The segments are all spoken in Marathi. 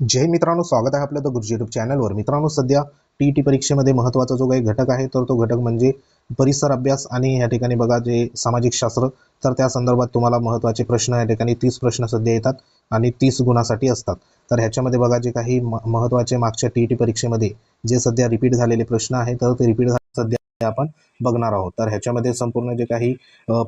जय मित्रांनो स्वागत आहे आपल्या द गुरुजी युट्यूब चॅनलवर मित्रांनो सध्या टी टी परीक्षेमध्ये महत्त्वाचा जो काही घटक आहे तर तो घटक म्हणजे परिसर अभ्यास आणि या ठिकाणी बघा जे सामाजिक शास्त्र तर त्या संदर्भात तुम्हाला महत्त्वाचे प्रश्न या ठिकाणी तीस प्रश्न सध्या येतात आणि तीस गुणासाठी असतात. तर ह्याच्यामध्ये बघा जे काही म- महत्त्वाचे मागच्या टी टी परीक्षेमध्ये जे सध्या रिपीट झालेले प्रश्न आहे तर ते रिपीट सध्या आपण बघणार आहोत. तर ह्याच्यामध्ये संपूर्ण जे काही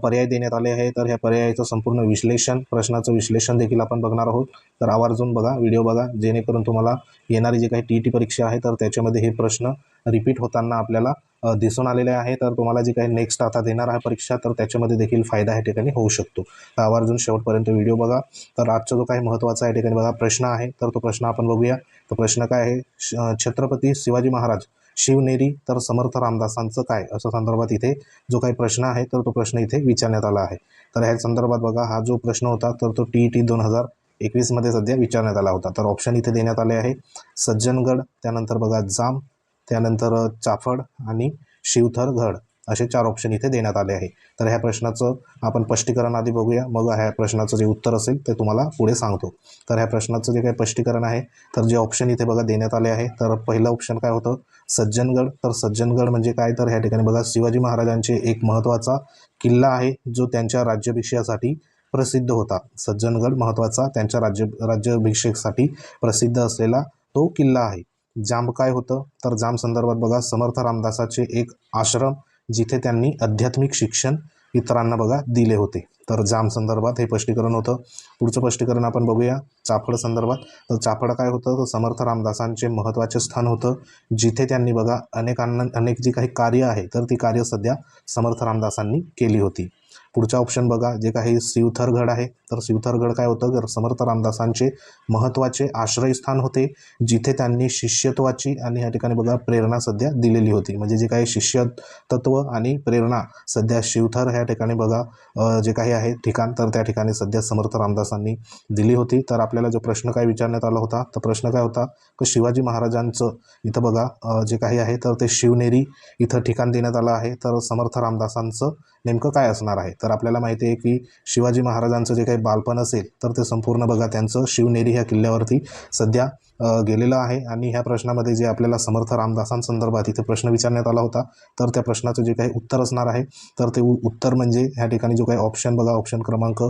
पर्याय देण्यात आले आहे तर ह्या पर्यायाचं संपूर्ण विश्लेषण प्रश्नाचं विश्लेषण देखील आपण बघणार आहोत. तर आवर्जून बघा व्हिडिओ बघा जेणेकरून तुम्हाला येणारी जी काही टी टी परीक्षा आहे तर त्याच्यामध्ये हे प्रश्न रिपीट होताना आपल्याला दिसून आलेले आहे. तर तुम्हाला जी काही नेक्स्ट आता देणार आहे परीक्षा तर त्याच्यामध्ये देखील फायदा या ठिकाणी होऊ शकतो. तर आवर्जून शेवटपर्यंत व्हिडिओ बघा. तर आजचा जो काही महत्त्वाचा या ठिकाणी बघा प्रश्न आहे. तर तो प्रश्न आपण बघूया. तो प्रश्न काय आहे? श- छत्रपती शिवाजी महाराज शिवनेरी तर समर्थ रामदासांचं काय? असं संदर्भात इथे जो काही प्रश्न आहे तर तो प्रश्न इथे विचारण्यात आला आहे. तर ह्या संदर्भात बघा हा जो प्रश्न होता तर तो टी ई टी दोन हजार एकवीसमध्ये सध्या विचारण्यात आला होता. तर ऑप्शन इथे देण्यात आले आहे सज्जनगड त्यानंतर बघा जाम त्यानंतर चाफड आणि शिवथरगड. असे चार ऑप्शन इथे देण्यात आले आहे. तर ह्या प्रश्नाचं आपण स्पष्टीकरण आधी बघूया. मग ह्या प्रश्नाचं जे उत्तर असेल ते तुम्हाला पुढे सांगतो. तर ह्या प्रश्नाचं जे काही स्पष्टीकरण आहे तर जे ऑप्शन इथे बघा देण्यात आले आहे तर पहिलं ऑप्शन काय होतं? सज्जनगड. तर सज्जनगड म्हणजे काय? तर ह्या ठिकाणी बघा शिवाजी महाराजांचे एक महत्त्वाचा किल्ला आहे जो त्यांच्या राज्याभिषेकासाठी प्रसिद्ध होता. सज्जनगड महत्त्वाचा त्यांच्या राज्य राज्याभिषेकसाठी प्रसिद्ध असलेला तो किल्ला आहे. जांब काय होतं? तर जांब संदर्भात बघा समर्थ रामदासाचे एक आश्रम जिथे त्यांनी आध्यात्मिक शिक्षण इतरांना बघा दिले होते. तर जाम संदर्भात हे स्पष्टीकरण होतं. पुढचं स्पष्टीकरण आपण बघूया. चाफड संदर्भात. तर चाफड काय होतं? तर समर्थ रामदासांचे महत्त्वाचे स्थान होतं. जिथे त्यांनी बघा अनेकांना अनेक जी काही कार्य आहे तर ती कार्य सध्या समर्थ रामदासांनी केली होती. पुढचा ऑप्शन बघा. जे काही शिवथरगड आहे तर शिवथरगड काय होतं? तर समर्थ रामदासांचे महत्त्वाचे आश्रयस्थान होते जिथे त्यांनी शिष्यत्वाची आणि या ठिकाणी बघा प्रेरणा सध्या दिलेली होती. म्हणजे जे काही शिष्य तत्व आणि प्रेरणा सध्या शिवथर ह्या ठिकाणी बघा जे काही आहे ठिकाण तर त्या ठिकाणी सध्या समर्थ रामदासांनी दिली होती. तर आपल्याला जो प्रश्न काय विचारण्यात आला होता? तर प्रश्न काय होता? की शिवाजी महाराजांचं इथं बघा जे काही आहे तर ते शिवनेरी इथं ठिकाण देण्यात आलं आहे. तर समर्थ रामदासांचं नेमकं काय असणार आहे? तर आपल्याला माहिती आहे की शिवाजी महाराजांचं जे काही बालपण असेल तर ते संपूर्ण बघा त्यांचं शिवनेरी ह्या किल्ल्यावरती सध्या गेलेलं आहे. आणि ह्या प्रश्नामध्ये जे आपल्याला समर्थ रामदासांसंदर्भात इथे प्रश्न विचारण्यात आला होता तर त्या प्रश्नाचं जे काही उत्तर असणार आहे तर ते उ- उत्तर म्हणजे ह्या ठिकाणी जो काही ऑप्शन बघा ऑप्शन क्रमांक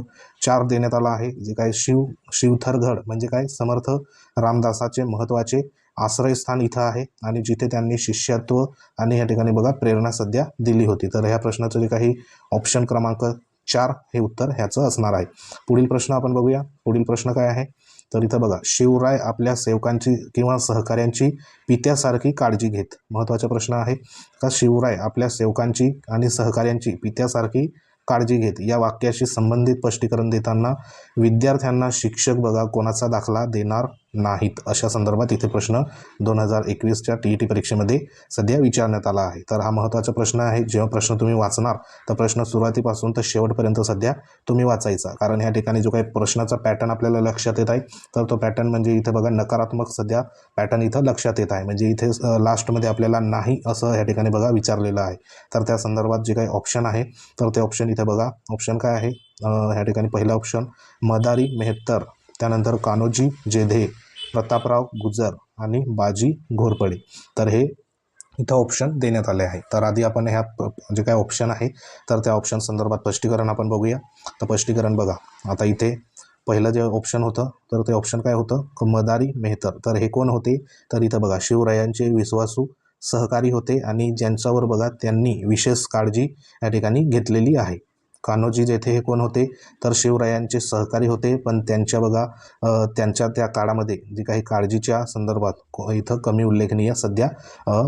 चार देण्यात आला आहे जे काय शिव शिवथरगड म्हणजे काय? समर्थ रामदासाचे महत्त्वाचे आश्रयस्थान इथं आहे आणि जिथे त्यांनी शिष्यत्व आणि ह्या ठिकाणी बघा प्रेरणा सध्या दिली होती. तर ह्या प्रश्नाचं जे काही ऑप्शन क्रमांक चार हे उत्तर ह्याचं असणार आहे. पुढील प्रश्न आपण बघूया. पुढील प्रश्न काय आहे? तर इथं बघा शिवराय आपल्या सेवकांची किंवा सहकाऱ्यांची पित्यासारखी काळजी घेत. महत्त्वाचा प्रश्न आहे का शिवराय आपल्या सेवकांची आणि सहकाऱ्यांची पित्यासारखी काळजी घेत? या वाक्याशी संबंधित स्पष्टीकरण देताना विद्यार्थ्यांना शिक्षक बघा कोणाचा दाखला देणार नाहीत. अशा संदर्भात इथे प्रश्न दोन हजार एकवीसच्या टी ई टी परीक्षेमध्ये सध्या विचारण्यात आला आहे. तर हा महत्त्वाचा प्रश्न आहे. जेव्हा प्रश्न तुम्ही वाचणार तर प्रश्न सुरुवातीपासून तर शेवटपर्यंत सध्या तुम्ही वाचायचा. कारण ह्या ठिकाणी जो काही प्रश्नाचा पॅटर्न आपल्याला लक्षात येत आहे तर तो पॅटर्न म्हणजे इथे बघा नकारात्मक सध्या पॅटर्न इथं लक्षात येत आहे. म्हणजे इथे लास्टमध्ये आपल्याला नाही असं ह्या ठिकाणी बघा विचारलेलं आहे. तर त्या संदर्भात जे काही ऑप्शन आहे तर ते ऑप्शन इथे बघा. ऑप्शन काय आहे? ह्या ठिकाणी पहिला ऑप्शन मदारी मेहत्तर त्यानंतर कान्होजी जेधे प्रतापराव गुजर आणि बाजी घोरपडे. तर हे इथं ऑप्शन देण्यात आले आहे. तर आधी आपण ह्या जे काय ऑप्शन आहे तर त्या ऑप्शन संदर्भात स्पष्टीकरण आपण बघूया. तर स्पष्टीकरण बघा. आता इथे पहिलं जे ऑप्शन होतं तर ते ऑप्शन काय होतं? मदारी मेहतर. तर हे कोण होते? तर इथं बघा शिवरायांचे विश्वासू सहकारी होते आणि ज्यांच्यावर बघा त्यांनी विशेष काळजी या ठिकाणी घेतलेली आहे. कान्होजी जेथे हे कोण होते तर शिवरायांचे सहकारी होते. पण त्यांच्या बघा त्यांच्या त्या काळामध्ये जी काही काळजीच्या संदर्भात इथं कमी उल्लेखनीय सध्या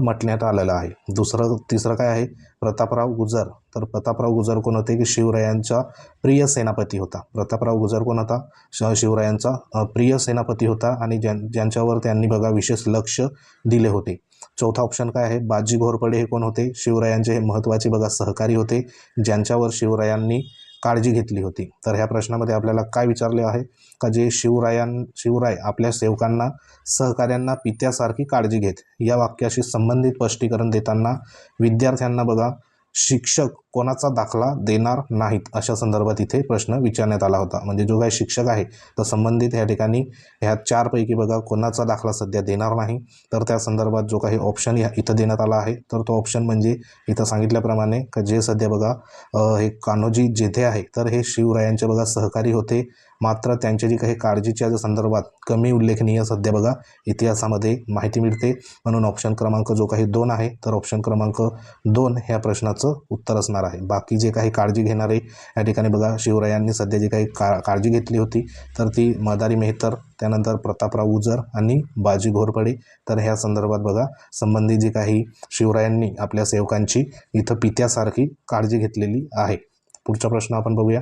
म्हटण्यात आलेलं आहे. दुसरं तिसरं काय आहे? प्रतापराव गुजर. तर प्रतापराव गुजर कोण होते? की शिवरायांचा प्रिय सेनापती होता. प्रतापराव गुजर कोण होता? श शिवरायांचा प्रिय सेनापती होता. आणि ज्यां ज्यांच्यावर त्यांनी बघा विशेष लक्ष दिले होते. चौथा ऑप्शन काय आहे? बाजी घोरपडे हे कोण होते? शिवरायांचे हे महत्त्वाचे बघा सहकारी होते ज्यांच्यावर शिवरायांनी काळजी घेतली होती. तर ह्या प्रश्नामध्ये आपल्याला काय विचारले आहे? का जे शिवरायां शिवराय आपल्या सेवकांना सहकाऱ्यांना पित्यासारखी काळजी घेत या वाक्याशी संबंधित स्पष्टीकरण देताना विद्यार्थ्यांना बघा शिक्षक कोणाचा दाखला देणार नाहीत अशा संदर्भात इथे प्रश्न विचारण्यात आला होता. म्हणजे जो काही शिक्षक आहे तर संबंधित ह्या ठिकाणी ह्या चारपैकी बघा कोणाचा दाखला सध्या देणार नाही. तर त्या संदर्भात जो काही ऑप्शन या इथं देण्यात आला आहे. तर तो ऑप्शन म्हणजे इथं सांगितल्याप्रमाणे का जे सध्या बघा हे कान्होजी जेथे आहे तर हे शिवरायांचे बघा सहकारी होते. मात्र त्यांच्या जी काही काळजीच्या संदर्भात कमी उल्लेखनीय सध्या बघा इतिहासामध्ये माहिती मिळते. म्हणून ऑप्शन क्रमांक जो काही दोन आहे तर ऑप्शन क्रमांक दोन ह्या प्रश्नाचं उत्तर असणार आहे. बाकी जे काही काळजी घेणारे या ठिकाणी बघा शिवरायांनी सध्या जी काही का काळजी घेतली होती तर ती मदारी मेहतर त्यानंतर प्रतापराव उजर आणि बाजी घोरपडे. तर ह्या संदर्भात बघा संबंधित जी काही शिवरायांनी आपल्या सेवकांची इथं पित्यासारखी काळजी घेतलेली आहे. पुढचा प्रश्न आपण बघूया.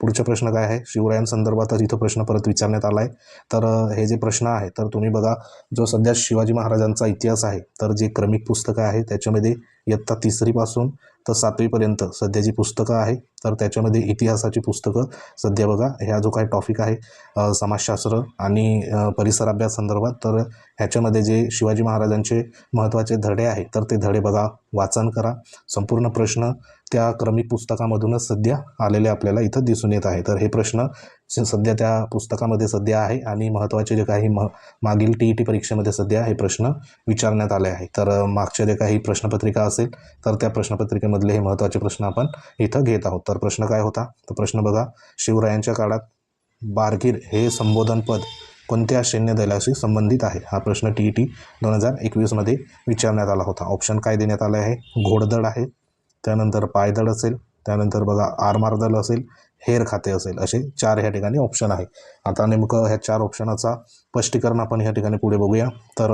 पुढचा प्रश्न काय आहे? शिवरायांसंदर्भातच इथं प्रश्न परत विचारण्यात आला आहे तर हे जे प्रश्न आहे तर तुम्ही बघा जो सध्या शिवाजी महाराजांचा इतिहास आहे तर जे क्रमिक पुस्तकं आहे त्याच्यामध्ये इयत्ता तिसरीपासून तर सातवीपर्यंत सध्या जी पुस्तकं आहे तर त्याच्यामध्ये इतिहासाची पुस्तकं. सध्या बघा ह्या जो काही टॉपिक आहे समाजशास्त्र आणि परिसर अभ्यास संदर्भात तर ह्याच्यामध्ये जे शिवाजी महाराजांचे महत्त्वाचे धडे आहे तर ते धडे बघा वाचन करा. संपूर्ण प्रश्न त्या क्रमिक पुस्तकामधूनच सध्या आलेले आपल्याला इथं दिसून येत आहे. तर हे प्रश्न सध्या त्या पुस्तकामध्ये सध्या आहे आणि महत्त्वाचे जे काही म मागील टी ई टी परीक्षेमध्ये सध्या हे प्रश्न विचारण्यात आले आहे तर मागच्या जे काही प्रश्नपत्रिका असेल तर त्या प्रश्नपत्रिकेमधले हे महत्त्वाचे प्रश्न आपण इथं घेत आहोत. तर प्रश्न काय होता? तर प्रश्न बघा शिवरायांच्या काळात बारगीर हे संबोधन पद कोणत्या सैन्य दलाशी संबंधित आहे? हा प्रश्न टी ई टी दोन हजार एकवीसमध्ये विचारण्यात आला होता. ऑप्शन काय देण्यात आले आहे? घोडदळ आहे. त्यानंतर पायदळ असेल. त्यानंतर बघा आरमार दल असेल. हेर खाते असेल. असे चार ह्या ठिकाणी ऑप्शन आहे. आता नेमकं ह्या चार ऑप्शनाचा स्पष्टीकरण आपण ह्या ठिकाणी पुढे बघूया. तर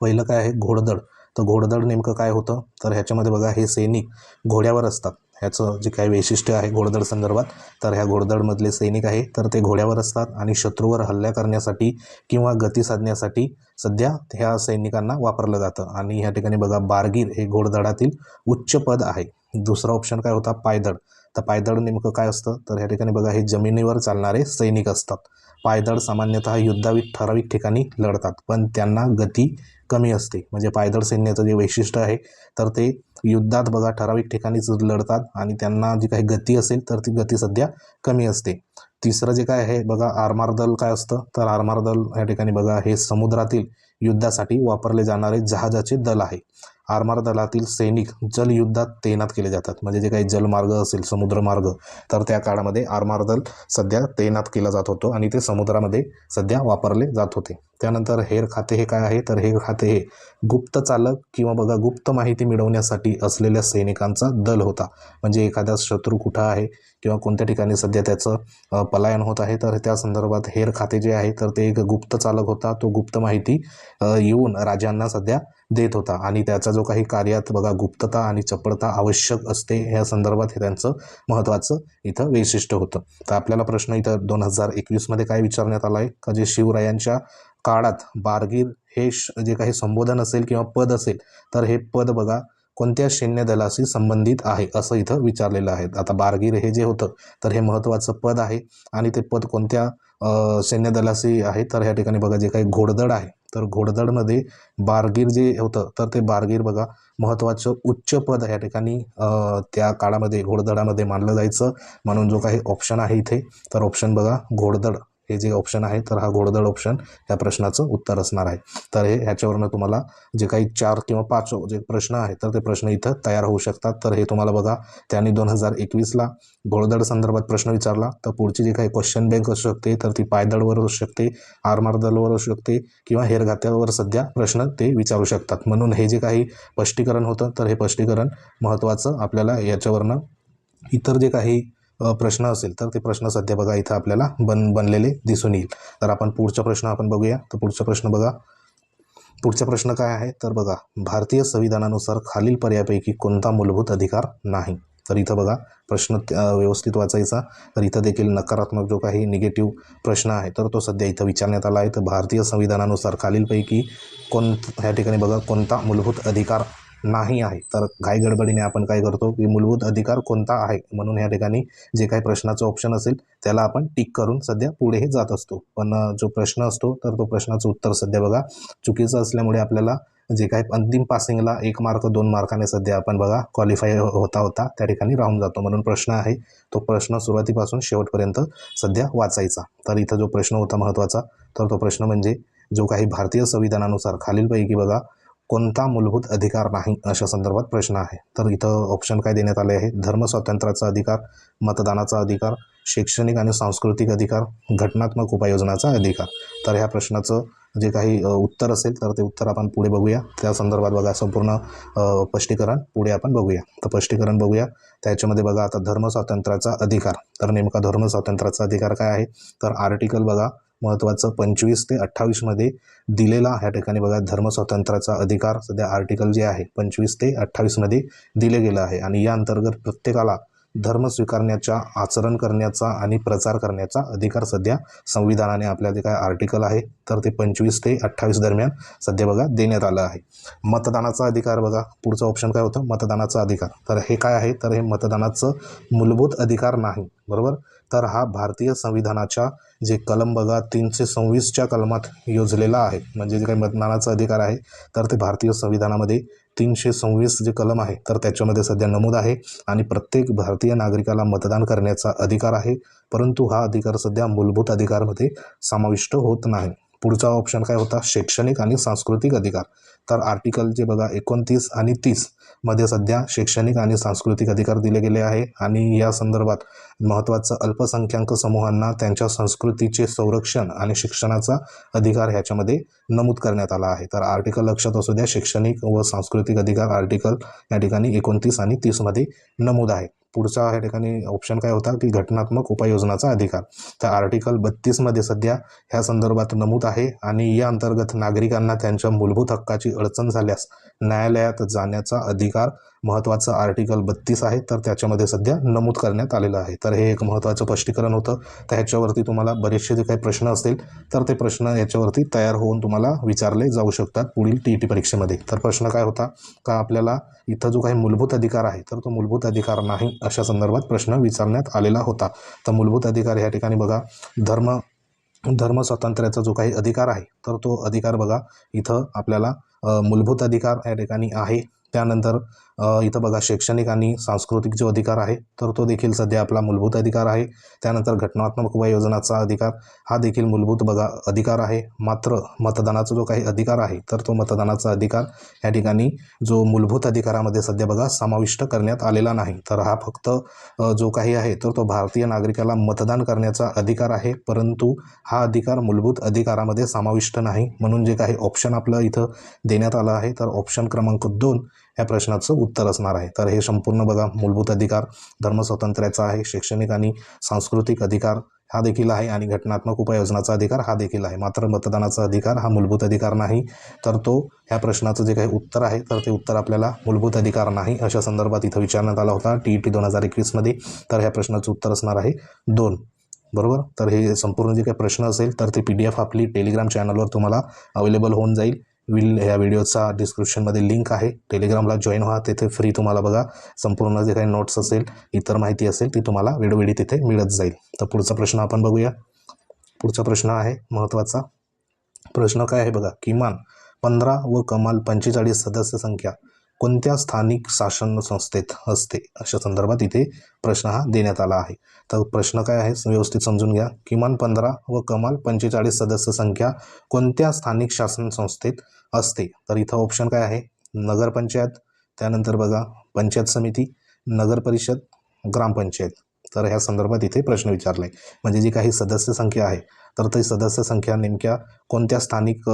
पहिलं काय आहे? घोडदळ. तर घोडदळ नेमकं काय होतं? तर ह्याच्यामध्ये बघा हे सैनिक घोड्यावर असतात. ह्याचं जे काही वैशिष्ट्य आहे घोडदळ संदर्भात तर ह्या घोडदळमधले सैनिक आहे तर ते घोड्यावर असतात आणि शत्रूवर हल्ला करण्यासाठी किंवा गती साधण्यासाठी सध्या ह्या सैनिकांना वापरलं जातं. आणि ह्या ठिकाणी बघा बारगीर हे घोडदळातील उच्च पद आहे. दुसरा ऑप्शन काय होता? पायदळ. तर पायदळ नेमकं काय असतं? तर ह्या ठिकाणी बघा हे जमिनीवर चालणारे सैनिक असतात. पायदळ सामान्यतः युद्धावी ठराविक ठिकाणी लढतात पण त्यांना गती कमी असते. म्हणजे पायदळ सैन्याचं जे वैशिष्ट्य आहे तर ते युद्धात बघा ठराविक ठिकाणीच लढतात आणि त्यांना जी काही गती असेल तर ती गती सध्या कमी असते. तिसरं जे काय आहे बघा आरमार दल काय असतं? तर आरमार दल या ठिकाणी बघा हे समुद्रातील युद्धासाठी वापरले जाणारे जहाजाचे दल आहे. आरमार दलातील सैनिक जलयुद्धात तैनात केले जातात. म्हणजे जे काही जलमार्ग असेल समुद्रमार्ग तर त्या काळामध्ये आरमार दल सध्या तैनात केला जात होतो आणि ते समुद्रामध्ये सध्या वापरले जात होते. त्यानंतर हेर खाते हे काय आहे? तर हेर खाते हे गुप्त चालक किंवा बघा गुप्त माहिती मिळवण्यासाठी असलेल्या सैनिकांचा दल होता. म्हणजे एखादा शत्रू कुठं आहे किंवा कोणत्या ठिकाणी सध्या त्याचं पलायन होत आहे तर त्या संदर्भात हेर खाते जे आहे तर ते एक गुप्त चालक होता. तो गुप्त माहिती येऊन राजांना सध्या देत होता. आणि त्याचा जो काही कार्यात बघा गुप्तता आणि चपळता आवश्यक असते ह्या संदर्भात हे त्यांचं महत्त्वाचं इथं वैशिष्ट्य होतं. तर आपल्याला प्रश्न इथं दोन हजार एकवीसमध्ये काय विचारण्यात आला आहे का जे शिवरायांच्या काळात बारगीर हे श- जे काही संबोधन असेल किंवा पद असेल तर हे पद बघा कोणत्या सैन्य दलाशी संबंधित आहे असं इथं विचारलेलं आहे. आता बारगीर हे जे होतं तर हे महत्त्वाचं पद आहे आणि ते पद कोणत्या सैन्य दलाशी आहे तर ह्या ठिकाणी बघा जे काही घोडदळ आहे तर घोडदळमध्ये बारगीर जे होतं तर ते बारगीर बघा महत्त्वाचं उच्च पद ह्या ठिकाणी त्या काळामध्ये घोडदळामध्ये मानलं जायचं. म्हणून जो काही ऑप्शन आहे इथे तर ऑप्शन बघा घोडदळ हे जे ऑप्शन आहे तर हा घोडदळ ऑप्शन या प्रश्नाचं उत्तर असणार आहे. तर हे ह्याच्यावरनं तुम्हाला जे काही चार किंवा पाच जे प्रश्न आहेत तर ते प्रश्न इथं तयार होऊ शकतात. तर हे तुम्हाला बघा त्यांनी दोन हजार एकवीसला घोडदळ संदर्भात प्रश्न विचारला. तर पुढची जी काही क्वेश्चन बँक असू शकते तर ती पायदळवर असू शकते आरमार दलवर असू शकते किंवा हेरघात्यावर सध्या प्रश्न ते विचारू शकतात. म्हणून हे जे काही स्पष्टीकरण होतं तर हे स्पष्टीकरण महत्त्वाचं आपल्याला याच्यावरनं इतर जे काही प्रश्न असेल तर ते प्रश्न सध्या बघा इथं आपल्याला बन बनलेले दिसून येईल. तर आपण पुढचा प्रश्न आपण बघूया. तर पुढचा प्रश्न बघा. पुढचा प्रश्न काय आहे? तर बघा भारतीय संविधानानुसार खालील पर्यायापैकी कोणता मूलभूत अधिकार नाही? तर इथं बघा प्रश्न व्यवस्थित वाचायचा. तर इथं देखील नकारात्मक जो काही निगेटिव्ह प्रश्न आहे तर तो सध्या इथं विचारण्यात आला आहे. तर भारतीय संविधानानुसार खालीलपैकी कोण ह्या ठिकाणी बघा कोणता मूलभूत अधिकार नाही आहे. तर काही गडबडीने आपण काय करतो की मूलभूत अधिकार कोणता आहे? म्हणून ह्या ठिकाणी जे काही प्रश्नाचं ऑप्शन असेल त्याला आपण टिक करून सध्या पुढेही जात असतो. पण जो प्रश्न असतो तर तो प्रश्नाचं उत्तर सध्या बघा चुकीचं असल्यामुळे आपल्याला जे काही अंतिम पासिंगला एक मार्क दोन मार्काने सध्या आपण बघा क्वालिफाय हो, होता होता त्या ठिकाणी राहून जातो. म्हणून प्रश्न आहे तो प्रश्न सुरुवातीपासून शेवटपर्यंत सध्या वाचायचा. तर इथं जो प्रश्न होता महत्त्वाचा तर तो प्रश्न म्हणजे जो काही भारतीय संविधानानुसार खालीलपैकी बघा कोणता मूलभूत अधिकार नाही अशा संदर्भात प्रश्न आहे. तर इथं ऑप्शन काय देण्यात आले आहे? धर्मस्वातंत्र्याचा अधिकार मतदानाचा अधिकार शैक्षणिक आणि सांस्कृतिक अधिकार घटनात्मक उपाययोजनाचा अधिकार. तर ह्या प्रश्नाचं जे काही उत्तर असेल तर ते उत्तर आपण पुढे बघूया. त्या संदर्भात बघा संपूर्ण स्पष्टीकरण पुढे आपण बघूया. तर स्पष्टीकरण बघूया. त्याच्यामध्ये बघा आता धर्मस्वातंत्र्याचा अधिकार. तर नेमका धर्मस्वातंत्र्याचा अधिकार काय आहे? तर आर्टिकल बघा महत्त्वाचं पंचवीस ते अठ्ठावीसमध्ये दिलेला ह्या ठिकाणी बघा धर्मस्वातंत्र्याचा अधिकार सध्या आर्टिकल जे आहे पंचवीस ते अठ्ठावीसमध्ये दिले गेलं आहे. आणि या अंतर्गत प्रत्येकाला धर्म स्वीकारण्याचा आचरण करण्याचा आणि प्रचार करण्याचा अधिकार सध्या संविधानाने आपल्या जे काय आर्टिकल आहे तर ते पंचवीस ते अठ्ठावीस दरम्यान सध्या बघा देण्यात आलं आहे. मतदानाचा अधिकार बघा पुढचं ऑप्शन काय होतं? मतदानाचा अधिकार. तर हे काय आहे? तर हे मतदानाचं मूलभूत अधिकार नाही. बरोबर? तर हा भारतीय संविधानाच्या जे कलम बघा तीनशे सव्वीसच्या कलमात योजलेला आहे. म्हणजे जे काही मतदानाचा अधिकार आहे तर ते भारतीय संविधानामध्ये तीनशे सव्वीस जे कलम आहे तर त्याच्यामध्ये सध्या नमूद आहे आणि प्रत्येक भारतीय नागरिकाला मतदान करण्याचा अधिकार आहे. परंतु हा अधिकार सध्या मूलभूत अधिकारमध्ये समाविष्ट होत नाही. पुढचा ऑप्शन काय होता? शैक्षणिक आणि सांस्कृतिक अधिकार. तर आर्टिकल जे बघा एकोणतीस आणि तीस मध्ये सध्या शैक्षणिक आणि सांस्कृतिक अधिकार दिले गेले आहे आणि या संदर्भात महत्त्वाचं अल्पसंख्याक समूहांना त्यांच्या संस्कृतीचे संरक्षण आणि शिक्षणाचा अधिकार ह्याच्यामध्ये नमूद करण्यात आला आहे. तर आर्टिकल लक्षात असू द्या शैक्षणिक व सांस्कृतिक अधिकार आर्टिकल या ठिकाणी एकोणतीस आणि तीसमध्ये नमूद आहे. पुढचा ह्या ठिकाणी ऑप्शन काय होता की घटनात्मक उपाययोजनाचा अधिकार. तर आर्टिकल बत्तीसमध्ये सध्या ह्या संदर्भात नमूद आहे आणि या अंतर्गत नागरिकांना त्यांच्या मूलभूत हक्काची अडचण झाल्यास न्यायालयात जाण्याचा अधिकार महत्त्वाचं आर्टिकल बत्तीस आहे तर त्याच्यामध्ये सध्या नमूद करण्यात आलेलं आहे. तर हे एक महत्त्वाचं स्पष्टीकरण होतं. तर ह्याच्यावरती तुम्हाला बरेचसे जे काही प्रश्न असतील तर ते प्रश्न याच्यावरती तयार होऊन तुम्हाला विचारले जाऊ शकतात पुढील टी ई टी परीक्षेमध्ये. तर प्रश्न काय होता? का आपल्याला इथं जो काही मूलभूत अधिकार आहे तर तो मूलभूत अधिकार नाही अशा संदर्भात प्रश्न विचारण्यात आलेला होता. तर मूलभूत अधिकार या ठिकाणी बघा धर्म धर्म स्वातंत्र्याचा जो काही अधिकार आहे तर तो अधिकार बघा इथं आपल्याला मूलभूत अधिकार या ठिकाणी आहे. त्यानंतर इथं बघा शैक्षणिक आणि सांस्कृतिक जो अधिकार आहे तर तो देखील सध्या आपला मूलभूत अधिकार आहे. त्यानंतर घटनात्मक उपाययोजनाचा अधिकार हा देखील मूलभूत बघा अधिकार आहे. मात्र मतदानाचा जो काही अधिकार आहे तर तो मतदानाचा अधिकार या ठिकाणी जो मूलभूत अधिकारामध्ये सध्या बघा समाविष्ट करण्यात आलेला नाही. तर हा फक्त जो काही आहे तर तो भारतीय नागरिकाला मतदान करण्याचा अधिकार आहे. परंतु हा अधिकार मूलभूत अधिकारामध्ये समाविष्ट नाही. म्हणून जे काही ऑप्शन आपलं इथं देण्यात आलं आहे तर ऑप्शन क्रमांक दोन या प्रश्नाचं उत्तर असणार आहे. तर हे संपूर्ण बघा मूलभूत अधिकार धर्मस्वातंत्र्याचा आहे शैक्षणिक आणि सांस्कृतिक अधिकार हा देखील आहे आणि घटनात्मक उपाययोजनाचा अधिकार हा देखील आहे. मात्र मतदानाचा अधिकार हा मूलभूत अधिकार नाही. तर तो ह्या प्रश्नाचं जे काही उत्तर आहे तर ते उत्तर आपल्याला मूलभूत अधिकार नाही अशा संदर्भात इथं विचारण्यात आला होता टी ई टी दोन हजार एकवीसमध्ये तर ह्या प्रश्नाचं उत्तर असणार आहे दोन. बरोबर? तर हे संपूर्ण जे काही प्रश्न असेल तर ते पी डी एफ आपली टेलिग्राम चॅनलवर तुम्हाला अवेलेबल होऊन जाईल. विल ह्या व्हिडिओचा डिस्क्रिप्शनमध्ये लिंक आहे. टेलिग्रामला जॉईन व्हा तिथे फ्री तुम्हाला बघा. संपूर्ण जे काही नोट्स असेल इतर माहिती असेल ती तुम्हाला वेळोवेळी तिथे मिळत जाईल. तर पुढचा प्रश्न आपण बघूया. पुढचा प्रश्न आहे महत्त्वाचा प्रश्न काय आहे बघा किमान पंधरा व कमाल पंचेचाळीस सदस्य संख्या. कोणत्या स्थानिक शासन संस्थेत असते? अशा संदर्भात इथे प्रश्न हा देण्यात आला आहे. तर प्रश्न काय आहे व्यवस्थित समजून घ्या. किमान पंधरा व कमाल पंचेचाळीस सदस्य संख्या कोणत्या स्थानिक शासन संस्थेत असते? तर इथं ऑप्शन काय आहे? नगरपंचायत त्यानंतर बघा पंचायत समिती नगर परिषद ग्रामपंचायत. तर ह्या संदर्भात इथे प्रश्न विचारला आहे म्हणजे जी काही सदस्य संख्या आहे तर ती सदस्य संख्या नेमक्या कोणत्या स्थानिक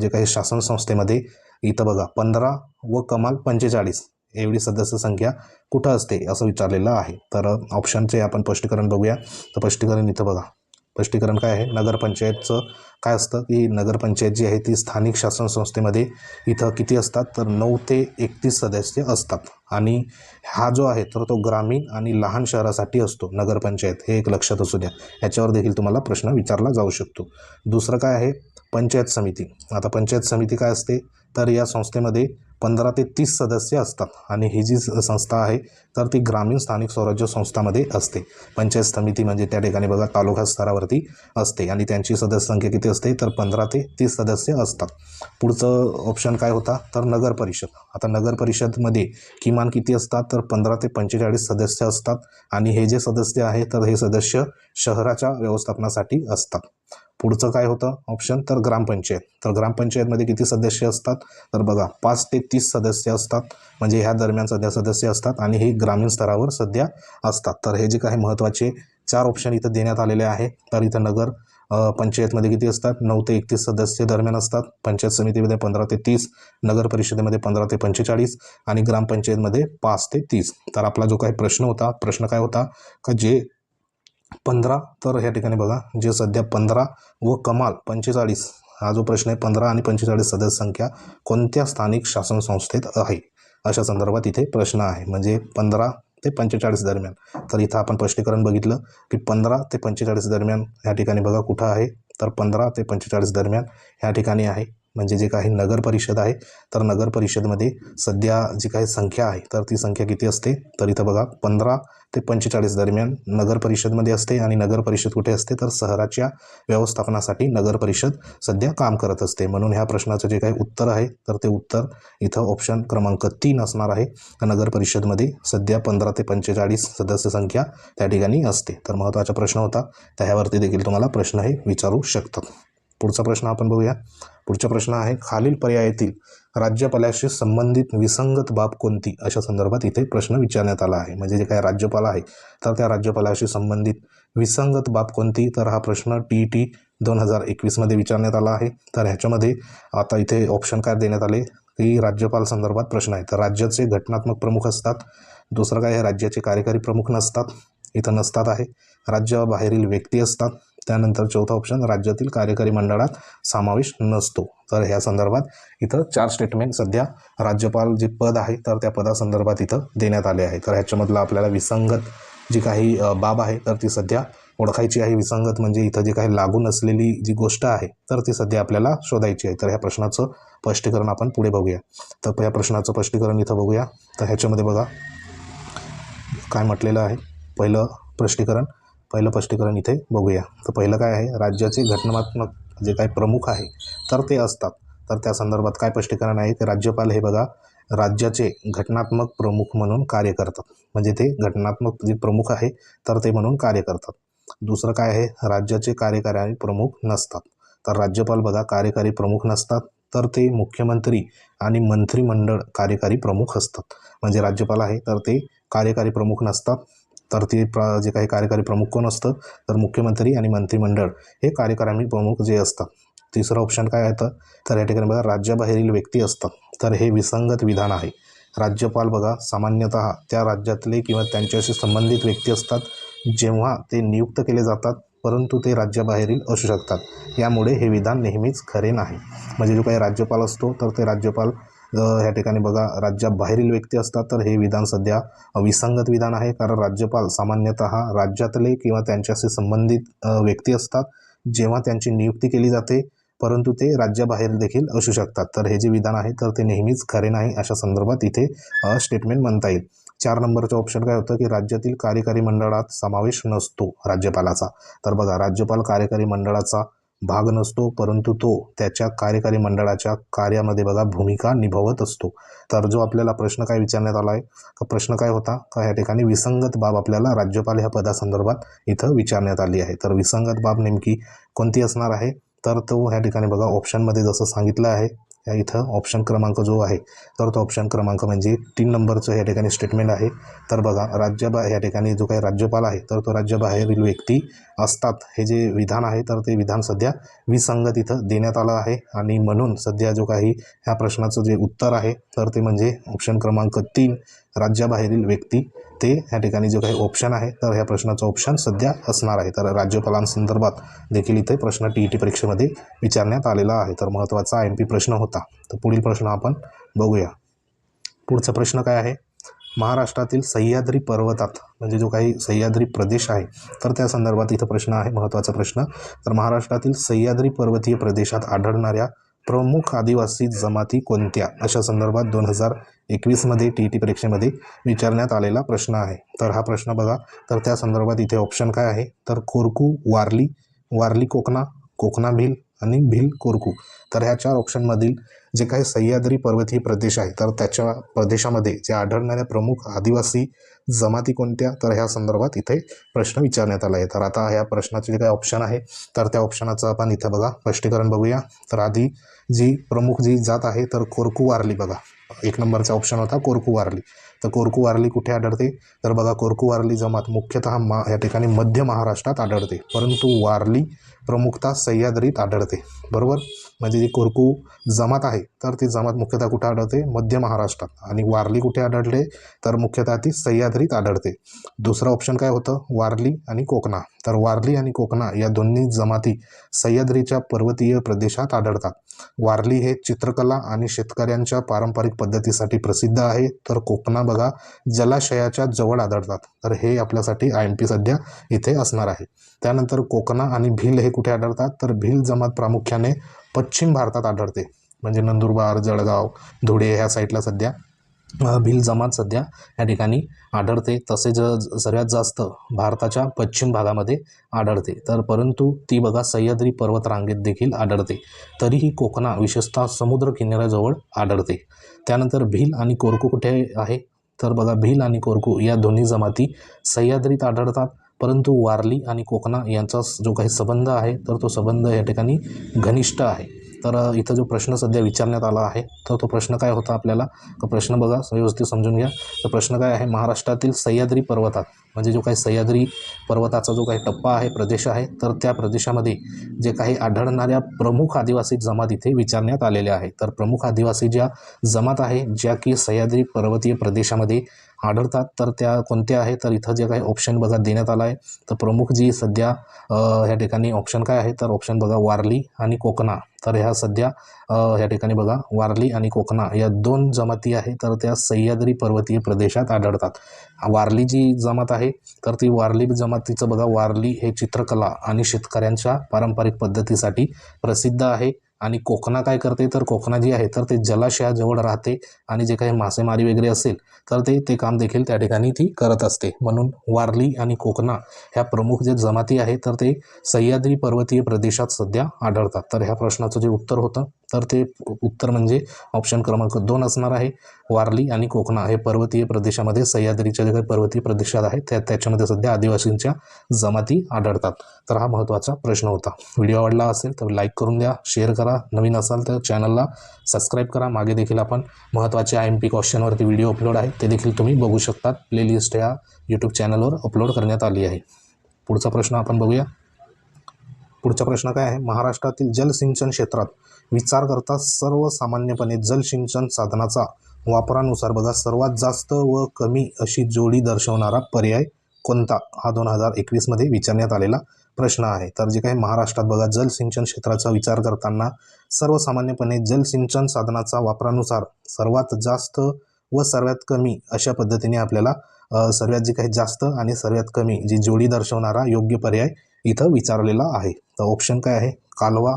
जे काही शासन संस्थेमध्ये इथं बघा पंधरा व कमाल पंचेचाळीस. एवढी सदस्य संख्या कुठं असते असं विचारलेलं आहे. तर ऑप्शनचे आपण स्पष्टीकरण बघूया. तर स्पष्टीकरण इथं बघा. स्पष्टीकरण काय आहे? नगरपंचायतचं काय असतं? की नगरपंचायत जी आहे ती स्थानिक शासन संस्थेमध्ये इथं किती असतात? तर नऊ ते एकतीस सदस्य असतात. आणि हा जो आहे तर तो ग्रामीण आणि लहान शहरासाठी असतो. नगरपंचायत हे एक लक्षात असू द्या. याच्यावर देखील तुम्हाला प्रश्न विचारला जाऊ शकतो. दुसरं काय आहे? पंचायत समिती. आता पंचायत समिती काय असते? तर या संस्थेमध्ये पंधरा ते तीस सदस्य असतात आणि ही जी स- संस्था आहे तर ती ग्रामीण स्थानिक स्वराज्य संस्थामध्ये असते. पंचायत समिती म्हणजे त्या ठिकाणी बघा तालुका स्तरावरती असते आणि त्यांची सदस्य संख्या किती असते तर पंधरा ते तीस सदस्य असतात. पुढचं ऑप्शन काय होता? तर नगर परिषद. आता नगर परिषदमध्ये किमान किती असतात? तर पंधरा ते पंचेचाळीस सदस्य असतात आणि हे जे सदस्य आहे तर हे सदस्य शहराच्या व्यवस्थापनासाठी असतात. पुढचं काय होतं? ऑप्शन तर ग्रामपंचायत. तर ग्रामपंचायतमध्ये किती सदस्य असतात? तर बघा पाच ते तीस सदस्य असतात. म्हणजे ह्या दरम्यान सध्या सदस्य असतात आणि हे ग्रामीण स्तरावर सध्या असतात. तर हे जे काही महत्त्वाचे चार ऑप्शन इथं देण्यात आलेले आहे. तर इथं नगर पंचायतमध्ये किती असतात? नऊ ते एकतीस सदस्य दरम्यान असतात. पंचायत समितीमध्ये पंधरा ते तीस नगर परिषदेमध्ये पंधरा ते पंचेचाळीस आणि ग्रामपंचायतमध्ये पाच ते तीस. तर आपला जो काही प्रश्न होता प्रश्न काय होता? का जे पंधरा तर ह्या ठिकाणी बघा जे सध्या पंधरा व कमाल पंचेचाळीस हा जो प्रश्न आहे पंधरा आणि पंचेचाळीस सदस्य संख्या कोणत्या स्थानिक शासन संस्थेत आहे? अशा संदर्भात इथे प्रश्न आहे. म्हणजे पंधरा ते पंचेचाळीस दरम्यान. तर इथं आपण स्पष्टीकरण बघितलं की पंधरा ते पंचेचाळीस दरम्यान ह्या ठिकाणी बघा कुठं आहे? तर पंधरा ते पंचेचाळीस दरम्यान ह्या ठिकाणी आहे. म्हणजे जे काही नगर परिषद आहे तर नगर परिषदमध्ये सध्या जी काही संख्या आहे तर ती संख्या किती असते? तर इथं बघा पंधरा ते पंचेचाळीस दरम्यान नगर परिषदमध्ये असते आणि नगर परिषद कुठे असते तर शहराच्या व्यवस्थापनासाठी नगर परिषद सध्या काम करत असते. म्हणून ह्या प्रश्नाचं जे काही उत्तर आहे तर ते उत्तर इथं ऑप्शन क्रमांक तीन असणार आहे. तर नगर परिषदमध्ये सध्या पंधरा ते पंचेचाळीस सदस्य संख्या त्या ठिकाणी असते. तर महत्त्वाचा प्रश्न होता त्यावरती ह्यावरती देखील तुम्हाला प्रश्न हे विचारू शकतात. पुढचा प्रश्न आपण बघूया. पुढचा प्रश्न आहे खालील पर्यायातील राज्यपालाशी संबंधित विसंगत बाब कोणती? अशा संदर्भात इथे प्रश्न विचारण्यात आला आहे. म्हणजे जे काही राज्यपाल आहे तर त्या राज्यपालाशी संबंधित विसंगत बाब कोणती? तर हा प्रश्न टी ई टी दोन हजार एकवीसमध्ये विचारण्यात आला आहे. तर ह्याच्यामध्ये आता इथे ऑप्शन काय देण्यात आले? की राज्यपाल संदर्भात प्रश्न आहे. तर राज्याचे घटनात्मक प्रमुख असतात. दुसरं काय हे राज्याचे कार्यकारी प्रमुख नसतात. इथं नसतात आहे. राज्याबाहेरील व्यक्ती असतात. त्यानंतर चौथा ऑप्शन राज्यातील कार्यकारी मंडळात समावेश नसतो. तर ह्या संदर्भात इथं चार स्टेटमेंट सध्या राज्यपाल जे पद आहे तर त्या पदासंदर्भात इथं देण्यात आले आहे. तर ह्याच्यामधलं आपल्याला विसंगत जी काही बाब आहे तर ती सध्या ओळखायची आहे. विसंगत म्हणजे इथं जी काही लागू नसलेली जी गोष्ट आहे तर ती सध्या आपल्याला शोधायची आहे. तर ह्या प्रश्नाचं स्पष्टीकरण आपण पुढे बघूया. तर ह्या प्रश्नाचं स्पष्टीकरण इथं बघूया. तर ह्याच्यामध्ये बघा काय म्हटलेलं आहे? पहिलं स्पष्टीकरण पहिलं स्पष्टीकरण इथे बघूया. तर पहिलं काय आहे? राज्याचे घटनात्मक जे काही प्रमुख आहे तर ते असतात. तर त्या संदर्भात काय स्पष्टीकरण आहे? की राज्यपाल हे बघा राज्याचे घटनात्मक प्रमुख म्हणून कार्य करतात. म्हणजे ते घटनात्मक जे प्रमुख आहे तर ते म्हणून कार्य करतात. दुसरं काय आहे? राज्याचे कार्यकारी प्रमुख नसतात. तर राज्यपाल बघा कार्यकारी प्रमुख नसतात तर ते मुख्यमंत्री आणि मंत्रिमंडळ कार्यकारी प्रमुख असतात. म्हणजे राज्यपाल आहे तर ते कार्यकारी प्रमुख नसतात. तर ते प्र जे काही कार्यकारी प्रमुख कोण असतं? तर मुख्यमंत्री आणि मंत्रिमंडळ हे कार्यकारी प्रमुख जे असतात तिसरं ऑप्शन काय येतं तर? या ठिकाणी बघा राज्याबाहेरील व्यक्ती असतात तर हे विसंगत विधान आहे. राज्यपाल बघा सामान्यतः त्या राज्यातले किंवा त्यांच्याशी संबंधित व्यक्ती असतात जेव्हा ते नियुक्त केले जातात परंतु ते राज्याबाहेरील असू शकतात. यामुळे हे विधान नेहमीच खरे नाही. म्हणजे जो काही राज्यपाल असतो तर ते राज्यपाल ह्या ठिकाणी बघा राज्याबाहेरील व्यक्ती असतात तर हे विधान सध्या विसंगत विधान आहे. कारण राज्यपाल सामान्यतः राज्यातले किंवा त्यांच्याशी संबंधित व्यक्ती असतात जेव्हा त्यांची नियुक्ती केली जाते परंतु ते राज्याबाहेर देखील असू शकतात. तर हे जे विधान आहे तर ते नेहमीच खरे नाही अशा संदर्भात इथे स्टेटमेंट म्हणता येईल. चार नंबरचं ऑप्शन काय होतं की राज्यातील कार्यकारी मंडळात समावेश नसतो राज्यपालाचा. तर बघा राज्यपाल कार्यकारी मंडळाचा भाग नसतो परंतु तो त्याच्या कार्यकारी मंडळाच्या कार्यामध्ये बघा भूमिका निभावत असतो. तर जो आपल्याला प्रश्न काय विचारण्यात आला आहे का प्रश्न काय होता? का या ठिकाणी विसंगत बाब आपल्याला राज्यपाल ह्या पदासंदर्भात इथं विचारण्यात आली आहे. तर विसंगत बाब नेमकी कोणती असणार आहे? तर तो ह्या ठिकाणी बघा ऑप्शनमध्ये जसं सांगितलं आहे या इथं ऑप्शन क्रमांक जो आहे तर तो ऑप्शन क्रमांक म्हणजे तीन नंबरचं या ठिकाणी स्टेटमेंट आहे. तर बघा राज्यबा या ठिकाणी जो काही राज्यपाल आहे तर तो राज्याबाहेरील व्यक्ती असतात. हे जे विधान आहे तर ते विधान सध्या विसंगत इथं देण्यात आलं आहे. आणि म्हणून सध्या जो काही ह्या प्रश्नाचं जे उत्तर आहे तर ते म्हणजे ऑप्शन क्रमांक तीन राज्याबाहेरील व्यक्ती ते ह्या ठिकाणी जो काही ऑप्शन आहे तर ह्या प्रश्नाचं ऑप्शन सध्या असणार आहे. तर राज्यपालांसंदर्भात देखील इथे प्रश्न टी ई टी परीक्षेमध्ये विचारण्यात आलेला आहे. तर महत्त्वाचा एम पी प्रश्न होता. तर पुढील प्रश्न आपण बघूया. पुढचा प्रश्न काय आहे? महाराष्ट्रातील सह्याद्री पर्वतात म्हणजे जो काही सह्याद्री प्रदेश आहे तर त्या संदर्भात इथं प्रश्न आहे महत्त्वाचा प्रश्न. तर महाराष्ट्रातील सह्याद्री पर्वतीय प्रदेशात आढळणाऱ्या प्रमुख आदिवासी जमाती कोणत्या? अशा संदर्भात दोन हजार एकवीसमध्ये टी ई टी परीक्षेमध्ये विचारण्यात आलेला प्रश्न आहे. तर हा प्रश्न बघा. तर त्या संदर्भात इथे ऑप्शन काय आहे? तर कोरकू वारली वारली कोकणा कोकणा भिल आणि भिल कोरकू. तर ह्या चार ऑप्शनमधील जे काही सह्याद्री पर्वतीय प्रदेश आहे तर त्याच्या प्रदेशामध्ये जे आढळणाऱ्या प्रमुख आदिवासी जमाती कोणत्या? तर ह्या संदर्भात इथे प्रश्न विचारण्यात आला आहे. तर आता ह्या प्रश्नाचे जे काही ऑप्शन आहे तर त्या ऑप्शनाचं आपण इथं बघा. स्पष्टीकरण बघूया. तर आधी जी प्रमुख जी जात आहे तर कोरकू वारली बघा. एक नंबरचा ऑप्शन होता कोरकू वारली. तर कोरकू वारली कुठे आढळते? तर बघा कोरकू वारली जमात मुख्यतः मा या ठिकाणी मध्य महाराष्ट्रात आढळते. परंतु वारली प्रमुखतः सह्याद्रीत आढळते. बरोबर? म्हणजे जी कोरकू जमात आहे तर ती जमात मुख्यतः कुठे आढळते? मध्य महाराष्ट्रात. आणि वारली कुठे आढळले? तर मुख्यतः ती सह्याद्रीत आढळते. दुसरं ऑप्शन काय होतं? वारली आणि कोकणा. तर वारली आणि कोकणा या दोन्ही जमाती सह्याद्रीच्या पर्वतीय प्रदेशात आढळतात. वारली हे चित्रकला आणि शेतकऱ्यांच्या पारंपरिक पद्धतीसाठी प्रसिद्ध आहे. तर कोकणा बघा जलाशयाच्या जवळ आढळतात. तर हे आपल्यासाठी आय एम पी सध्या इथे असणार आहे. त्यानंतर कोकणा आणि भिल हे कुठे आढळतात? तर भिल जमात प्रामुख्याने पश्चिम भारतात आढळते. म्हणजे नंदुरबार जळगाव धुळे ह्या साईडला सध्या भिल जमात सध्या या ठिकाणी आढळते. तसेच ज- सर्वात जास्त भारताच्या पश्चिम भागामध्ये आढळते. तर परंतु ती बघा सह्याद्री पर्वतरांगेत देखील आढळते. तरीही कोकणा विशेषतः समुद्र किनाऱ्याजवळ आढळते. त्यानंतर भिल आणि कोरकू कुठे आहे? तर बघा भिल आणि कोरकू या दोन्ही जमाती सह्याद्रीत आढळतात. परंतु वारली आणि कोकणा यांचा जो काही संबंध आहे तर तो संबंध या ठिकाणी घनिष्ठ आहे. तर इथं जो प्रश्न सध्या विचारण्यात आला आहे तर तो प्रश्न काय होता आपल्याला? तर प्रश्न बघा व्यवस्थित समजून घ्या. तर प्रश्न काय आहे? महाराष्ट्रातील सह्याद्री पर्वतात म्हणजे जो काही सह्याद्री पर्वताचा जो काही टप्पा आहे प्रदेश आहे तर त्या प्रदेशामध्ये जे काही आढळणाऱ्या प्रमुख आदिवासी जमात इथे विचारण्यात आलेल्या आहे. तर प्रमुख आदिवासी ज्या जमात आहे ज्या की सह्याद्री पर्वतीय प्रदेशामध्ये आढळतात. तर त्या कोणत्या आहे तर इथं जे काही ऑप्शन बघा देण्यात आला आहे तर प्रमुख जी सध्या ह्या ठिकाणी ऑप्शन काय आहे? तर ऑप्शन बघा वारली आणि कोकणा. तर ह्या सध्या ह्या ठिकाणी बघा वारली आणि कोकणा. या दोन जमाती आहे तर त्या सह्याद्री पर्वतीय प्रदेशात आढळतात. वारली जी जमात आहे तर ती वारली जमातीचं बघा वारली हे चित्रकला आणि शेतकऱ्यांच्या पारंपरिक पद्धतीसाठी प्रसिद्ध आहे. आणि कोकणा काय करते? तर कोकणा जी आहे तर ते जलाशयाजवळ राहते आणि जे काही मासेमारी वगैरे असेल तर ते ते काम देखील त्या ठिकाणी ती करत असते. म्हणून वारली आणि कोकणा ह्या प्रमुख जे जमाती आहे तर ते सह्याद्री पर्वतीय प्रदेशात सध्या आढळतात. तर ह्या प्रश्नाचं जे उत्तर होतं तर ते उत्तर म्हणजे ऑप्शन क्रमांक दोन असणार आहे. वारली आणि कोकणा हे पर्वतीय प्रदेशामध्ये सह्याद्रीच्या जे काही पर्वतीय प्रदेशात आहेत त्या त्याच्यामध्ये सध्या आदिवासींच्या जमाती आढळतात. तर हा महत्त्वाचा प्रश्न होता. व्हिडिओ आवडला असेल तर लाईक करून द्या शेअर करा. नवीन असाल तर चॅनलला सबस्क्राईब करा. मागे देखील आपण महत्त्वाचे आय एम पी क्वेश्चनवरती व्हिडिओ अपलोड आहे ते देखील तुम्ही बघू शकतात. प्लेलिस्ट या यूट्यूब चॅनलवर अपलोड करण्यात आली आहे. पुढचा प्रश्न आपण बघूया. पुढचा प्रश्न काय आहे? महाराष्ट्रातील जलसिंचन क्षेत्रात विचार करता सर्वसामान्यपणे जलसिंचन साधनाचा वापरानुसार बघा सर्वात जास्त व कमी अशी जोडी दर्शवणारा पर्याय कोणता? हा दोन हजार एकवीसमध्ये विचारण्यात आलेला प्रश्न आहे. तर जे काही महाराष्ट्रात बघा जलसिंचन क्षेत्राचा विचार करताना सर्वसामान्यपणे जलसिंचन साधनाचा वापरानुसार सर्वात जास्त व सर्वात कमी अशा पद्धतीने आपल्याला सर्वात जे काही जास्त आणि सर्वात कमी जी जोडी दर्शवणारा योग्य पर्याय इथं विचारलेला आहे. तर ऑप्शन काय आहे? कालवा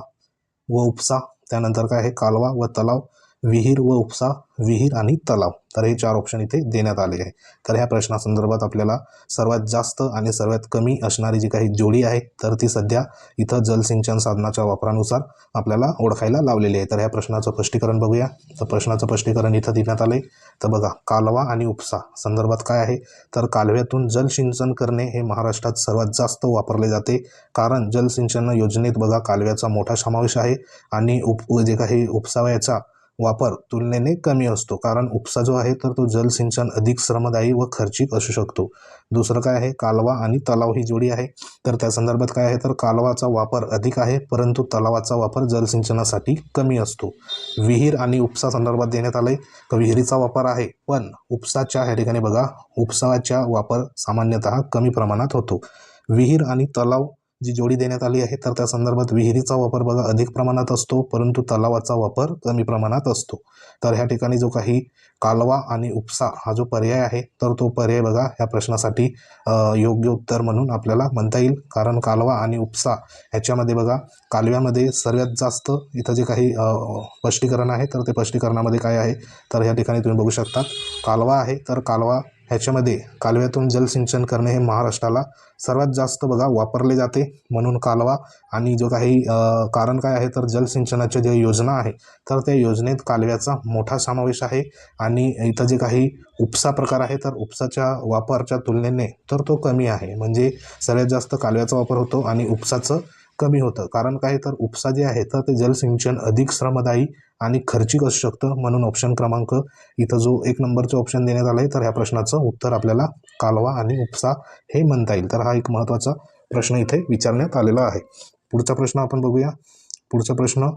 व उपसा. त्यानंतर काय आहे? कालवा व तलाव विहीर व उपसा विहीर आणि तलाव. तर हे चार ऑप्शन इथे देण्यात आले आहे तर ह्या प्रश्नासंदर्भात आपल्याला सर्वात जास्त आणि सर्वात कमी असणारी जी काही जोडी आहे तर ती सध्या इथं जलसिंचन साधनाच्या वापरानुसार आपल्याला ओळखायला लावलेली आहे. तर ह्या प्रश्नाचं स्पष्टीकरण बघूया. तर प्रश्नाचं स्पष्टीकरण इथं देण्यात आलं आहे तर बघा कालवा आणि उपसा संदर्भात काय आहे? तर कालव्यातून जलसिंचन करणे हे महाराष्ट्रात सर्वात जास्त वापरले जाते. कारण जलसिंचन योजनेत बघा कालव्याचा मोठा समावेश आहे. आणि उप जे काही उपसावयाचा वापर तुलनेने कमी असतो. कारण उपसा जो आहे तर तो जलसिंचन अधिक श्रमदायी व खर्चिक असू शकतो. दुसरं काय आहे? कालवा आणि तलाव ही जोडी आहे. तर त्या संदर्भात काय आहे? तर कालवाचा वापर अधिक आहे परंतु तलावाचा वापर जलसिंचनासाठी कमी असतो. विहीर आणि उपसा संदर्भात देण्यात आलं आहे तर विहिरीचा वापर आहे पण उपसाच्या ह्या ठिकाणी बघा उपसाचा वापर सामान्यतः कमी प्रमाणात होतो. विहीर आणि तलाव जी जोडी देण्यात आली आहे तर त्या संदर्भात विहिरीचा वापर बघा अधिक प्रमाणात असतो परंतु तलावाचा वापर कमी प्रमाणात असतो. तर ह्या ठिकाणी जो काही कालवा आणि उपसा हा जो पर्याय आहे तर तो पर्याय बघा ह्या प्रश्नासाठी योग्य उत्तर म्हणून आपल्याला म्हणता येईल. कारण कालवा आणि उपसा ह्याच्यामध्ये बघा कालव्यामध्ये सर्वात जास्त इथं जे काही स्पष्टीकरण आहे तर ते स्पष्टीकरणामध्ये काय आहे तर ह्या ठिकाणी तुम्ही बघू शकता. कालवा आहे तर कालवा ह्याच्यामध्ये कालव्यातून जलसिंचन करणे हे महाराष्ट्राला सर्वात जास्त बघा वापरले जाते. म्हणून कालवा आणि जो काही कारण काय आहे तर जलसिंचनाच्या ज्या योजना आहे तर त्या योजनेत कालव्याचा मोठा समावेश आहे. आणि इथं जे काही उपसा प्रकार आहे तर उपसाच्या वापरच्या तुलनेने तर तो कमी आहे. म्हणजे सर्वात जास्त कालव्याचा वापर होतो आणि उपसाचं कमी होतं. कारण काय तर उपसा जे आहे तर ते जलसिंचन अधिक श्रमदायी आणि खर्चिक असू शकतं म्हणून ऑप्शन क्रमांक इथं जो एक नंबरचं ऑप्शन देण्यात आलं आहे तर ह्या प्रश्नाचं उत्तर आपल्याला कालवा आणि उपसा हे म्हणता येईल. तर हा एक महत्त्वाचा प्रश्न इथे विचारण्यात आलेला आहे. पुढचा प्रश्न आपण बघूया. पुढचा प्रश्न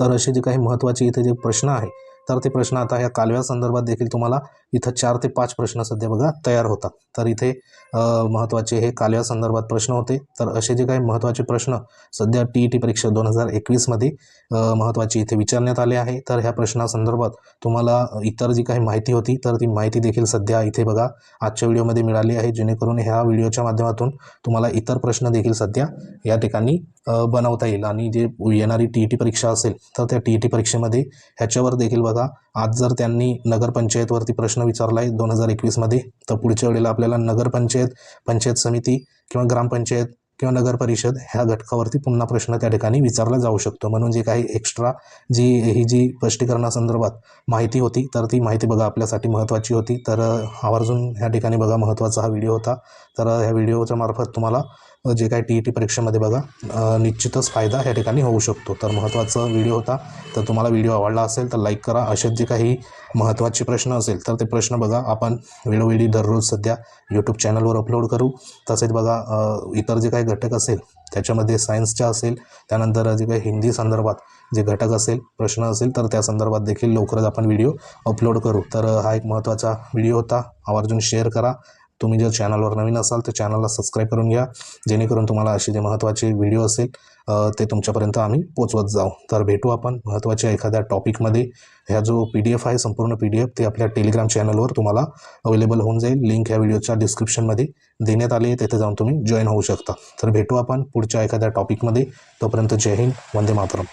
तर असे जे काही महत्त्वाचे इथे जे प्रश्न आहे तर ते प्रश्न आता ह्या कालव्या संदर्भात देखील तुम्हाला इथं चार ते पाच प्रश्न सध्या बघा तयार होतात. तर इथे महत्त्वाचे हे कालव्या संदर्भात प्रश्न होते. तर असे जे काही महत्त्वाचे प्रश्न सध्या टी ई टी परीक्षा दोन हजार एकवीसमध्ये महत्त्वाचे इथे विचारण्यात आले आहे. तर ह्या प्रश्नासंदर्भात तुम्हाला इतर जी काही माहिती होती तर ती माहिती देखील सध्या इथे बघा आजच्या व्हिडिओमध्ये मिळाली आहे. जेणेकरून ह्या व्हिडिओच्या माध्यमातून तुम्हाला इतर प्रश्न देखील सध्या या ठिकाणी बनवता येईल. आणि जे येणारी टी ई टी परीक्षा असेल तर त्या टी ई टी परीक्षेमध्ये ह्याच्यावर देखील बघा आज जर त्यांनी नगरपंचायतवरती प्रश्न विचारला आहे दोन हजार एकवीसमध्ये तर पुढच्या वेळेला आपल्याला नगरपंचायत पंचायत समिती किंवा ग्रामपंचायत किंवा नगर परिषद ह्या घटकावरती पुन्हा प्रश्न त्या ठिकाणी विचारला जाऊ शकतो. म्हणून जे काही एक्स्ट्रा जी ही जी स्पष्टीकरणासंदर्भात माहिती होती तर ती माहिती बघा आपल्यासाठी महत्त्वाची होती. तर आवर्जून ह्या ठिकाणी बघा महत्त्वाचा हा व्हिडिओ होता. तर ह्या व्हिडिओच्या मार्फत तुम्हाला जे काही टी ई टी परीक्षेमध्ये बघा निश्चितच फायदा ह्या ठिकाणी होऊ शकतो. तर महत्त्वाचा व्हिडिओ होता. तर तुम्हाला व्हिडिओ आवडला असेल तर लाईक करा. असेच जे काही महत्त्वाचे प्रश्न असेल तर ते प्रश्न बघा. आपण वेळोवेळी दररोज सध्या यूट्यूब चॅनलवर अपलोड करू. तसेच बघा इतर जे काही घटक असेल त्याच्यामध्ये सायन्सच्या असेल त्यानंतर जे काही हिंदी संदर्भात जे घटक असेल प्रश्न असेल तर त्या संदर्भात देखील लवकरच आपण व्हिडिओ अपलोड करू. तर हा एक महत्त्वाचा व्हिडिओ होता. आवर्जून शेअर करा. तुम्ही जर चॅनलवर नवीन असाल तर चॅनलला सबस्क्राईब करून घ्या. जेणेकरून तुम्हाला असे जे महत्त्वाचे व्हिडिओ असेल ते तुमच्यापर्यंत आम्ही पोचवत जाऊ. तर भेटू आपण महत्त्वाच्या एखाद्या टॉपिकमध्ये ह्या जो पी डी एफ आहे संपूर्ण पी डी एफ ते आपल्या टेलिग्राम चॅनलवर तुम्हाला अवेलेबल होऊन जाईल. लिंक ह्या व्हिडिओच्या डिस्क्रिप्शनमध्ये देण्यात आली आहे. तेथे जाऊन तुम्ही जॉईन होऊ शकता. तर भेटू आपण पुढच्या एखाद्या टॉपिकमध्ये तोपर्यंत जय हिंद वंदे मातरम.